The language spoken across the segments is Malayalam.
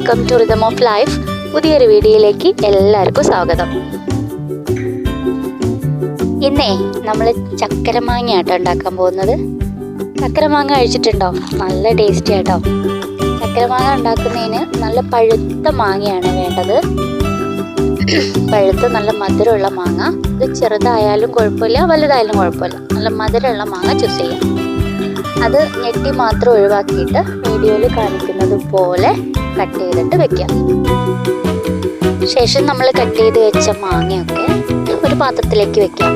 Welcome to rhythm of life പുതിയൊരു വീഡിയോയിലേക്ക് എല്ലാവർക്കും സ്വാഗതം. ഇന്നേ നമ്മൾ ചക്കരമാങ്ങ ആട്ടോ ഉണ്ടാക്കാൻ പോകുന്നത്. ചക്കരമാങ്ങ കഴിച്ചിട്ടുണ്ടോ? നല്ല ടേസ്റ്റി ആട്ടോ. ചക്കരമാങ്ങ ഉണ്ടാക്കുന്നതിന് നല്ല പഴുത്ത മാങ്ങയാണ് വേണ്ടത്. പഴുത്ത് നല്ല മധുരമുള്ള മാങ്ങ. ഇത് ചെറുതായാലും കുഴപ്പമില്ല വലുതായാലും കുഴപ്പമില്ല. നല്ല മധുരമുള്ള മാങ്ങ ചൂസ് ചെയ്യാം. അത് ഞെട്ടി മാത്രം ഒഴിവാക്കിയിട്ട് വീഡിയോയിൽ കാണിക്കുന്നത് പോലെ കട്ട് ചെയ്തിട്ട് വെക്കാം. ശേഷം നമ്മൾ കട്ട് ചെയ്ത് വെച്ച മാങ്ങയൊക്കെ ഒരു പാത്രത്തിലേക്ക് വെക്കാം.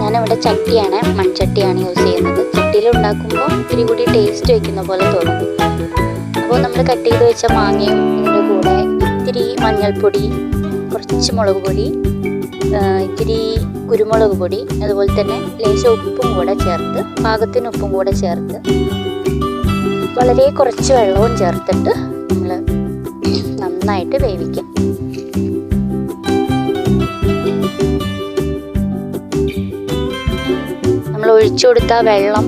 ഞാനിവിടെ ചട്ടിയാണ് മൺചട്ടിയാണ് യൂസ് ചെയ്യുന്നത്. ചട്ടിയിൽ ഉണ്ടാക്കുമ്പോൾ ഇത്തിരി കൂടി ടേസ്റ്റ് വയ്ക്കുന്ന പോലെ തോന്നും. അപ്പോൾ നമ്മൾ കട്ട് ചെയ്ത് വെച്ച മാങ്ങയും ഇതിന്റെ കൂടെ ഇത്തിരി മഞ്ഞൾപ്പൊടി കുറച്ച് മുളക് പൊടി ഇത്തിരി കുരുമുളക് പൊടി അതുപോലെ തന്നെ ലേശം ഉപ്പും കൂടെ ചേർത്ത് പാകത്തിന് ഉപ്പും കൂടെ ചേർത്ത് വളരെ കുറച്ച് വെള്ളവും ചേർത്തിട്ട് നന്നായിട്ട് വേവിക്കാം. നമ്മൾ ഒഴിച്ചു കൊടുത്ത വെള്ളം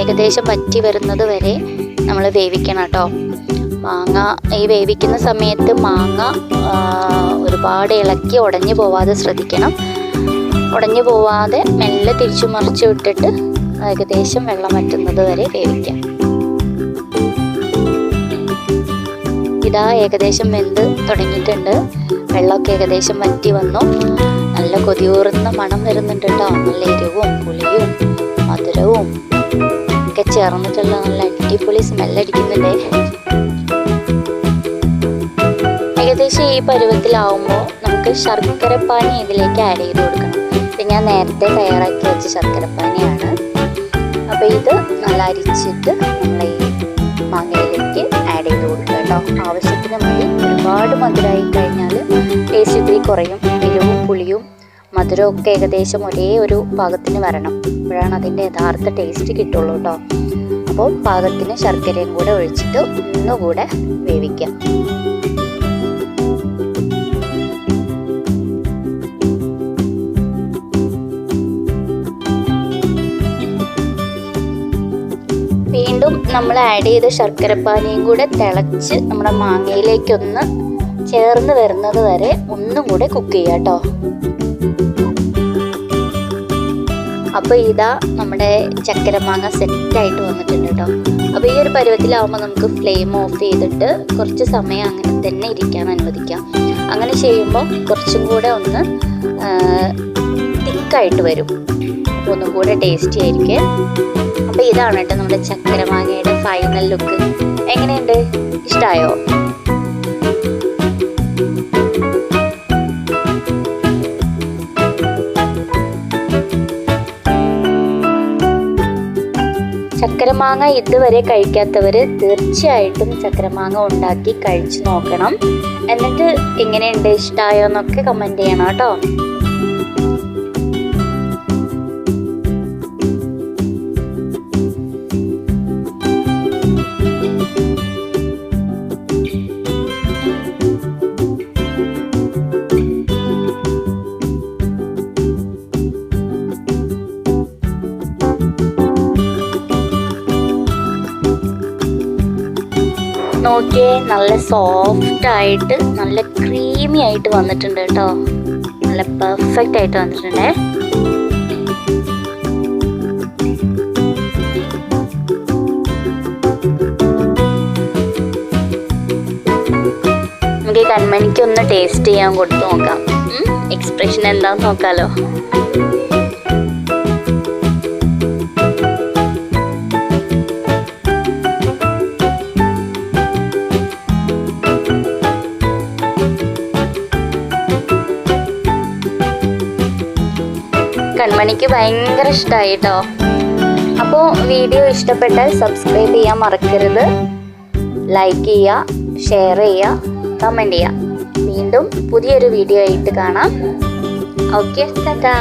ഏകദേശം വറ്റി വരുന്നത് വരെ നമ്മൾ വേവിക്കണം കേട്ടോ. മാങ്ങ ഈ വേവിക്കുന്ന സമയത്ത് മാങ്ങ ഒരുപാട് ഇളക്കി ഉടഞ്ഞു പോവാതെ ശ്രദ്ധിക്കണം. ഉടഞ്ഞു പോവാതെ മെല്ലെ തിരിച്ചു മറിച്ച് വിട്ടിട്ട് ഏകദേശം വെള്ളം വറ്റുന്നത് വരെ വേവിക്കാം. ഇതാ ഏകദേശം വെന്ത് തുടങ്ങിയിട്ടുണ്ട്. വെള്ളമൊക്കെ ഏകദേശം വറ്റി വന്നു. നല്ല കൊതിയൂറുന്ന മണം വരുന്നുണ്ട് കേട്ടോ. നല്ല എരിവും പുളിയും മധുരവും ഒക്കെ ചേർന്നിട്ടുള്ള നല്ല അടിപൊളി സ്മെല്ലടിക്കുന്നുണ്ട് ഏകദേശം ഈ പരുവത്തിലാവുമ്പോൾ നമുക്ക് ശർക്കരപ്പാനി ഇതിലേക്ക് ആഡ് ചെയ്ത് കൊടുക്കണം. ഇത് ഞാൻ നേരത്തെ തയ്യാറാക്കി വെച്ച ശർക്കരപ്പാനിയാണ് അപ്പോൾ ഇത് നല്ല അരിച്ചിട്ട് നമ്മൾ ഈ മാങ്ങയിലേക്ക് ആവശ്യത്തിന് ഒരുപാട് മധുരമായി കഴിഞ്ഞാൽ ടേസ്റ്റ് കുറയും. എരിവും പുളിയും മധുരവും ഒക്കെ ഏകദേശം ഒരേ ഒരു പാകത്തിന് വരണം. അപ്പോഴാണ് അതിന്റെ യഥാർത്ഥ ടേസ്റ്റ് കിട്ടുള്ളൂ കേട്ടോ അപ്പോൾ പാകത്തിന് ശർക്കരയും കൂടെ ഒഴിച്ചിട്ട് ഒന്നുകൂടെ വേവിക്കാം. വീണ്ടും നമ്മൾ ആഡ് ചെയ്ത ശർക്കരപ്പാനിയും കൂടെ തിളച്ച് നമ്മുടെ മാങ്ങയിലേക്കൊന്ന് ചേർന്ന് വരുന്നത് വരെ ഒന്നും കൂടെ കുക്ക് ചെയ്യാം കേട്ടോ അപ്പോൾ ഇതാ നമ്മുടെ ചക്കരമാങ്ങ സെറ്റായിട്ട് വന്നിട്ടുണ്ട് കേട്ടോ അപ്പോൾ ഈ ഒരു പരുവത്തിലാവുമ്പോൾ നമുക്ക് ഫ്ലെയിം ഓഫ് ചെയ്തിട്ട് കുറച്ച് സമയം അങ്ങനെ തന്നെ ഇരിക്കാൻ അനുവദിക്കാം. അങ്ങനെ ചെയ്യുമ്പോൾ കുറച്ചും കൂടെ ഒന്ന് തിക്കായിട്ട് വരും. ഒന്നും കൂടെ ടേസ്റ്റി ആയിരിക്കും. അപ്പോൾ ഇതാണ് കേട്ടോ നമ്മുടെ ചക്കരമാങ്ങയുടെ ഫൈനൽ ലുക്ക് എങ്ങനെയുണ്ട്? ഇഷ്ടമായോ ചക്കരമാങ്ങ ഇതുവരെ കഴിക്കാത്തവർ തീർച്ചയായിട്ടും ചക്കരമാങ്ങ ഉണ്ടാക്കി കഴിച്ചു നോക്കണം. എന്നിട്ട് എങ്ങനെയുണ്ട്? ഇഷ്ടമായോ എന്നൊക്കെ കമന്റ് ചെയ്യണം കേട്ടോ. നോക്കിയേ നല്ല സോഫ്റ്റ് ആയിട്ട് നല്ല ക്രീമി ആയിട്ട് വന്നിട്ടുണ്ട് കേട്ടോ. നല്ല പെർഫെക്റ്റ് ആയിട്ട് വന്നിട്ടുണ്ടേ. നമുക്ക് ഈ കൺമണിക്ക് ഒന്ന് ടേസ്റ്റ് ചെയ്യാൻ കൊടുത്തു നോക്കാം. എക്സ്പ്രഷൻ എന്താന്ന് നോക്കാലോ. കൺമണിക്ക് ഭയങ്കര ഇഷ്ടമായി കേട്ടോ അപ്പോൾ വീഡിയോ ഇഷ്ടപ്പെട്ടാൽ സബ്സ്ക്രൈബ് ചെയ്യാൻ മറക്കരുത്. ലൈക്ക് ചെയ്യുക ഷെയർ ചെയ്യുക കമന്റ് ചെയ്യുക വീണ്ടും പുതിയൊരു വീഡിയോ ആയിട്ട് കാണാം. ഓക്കെ ടാറ്റാ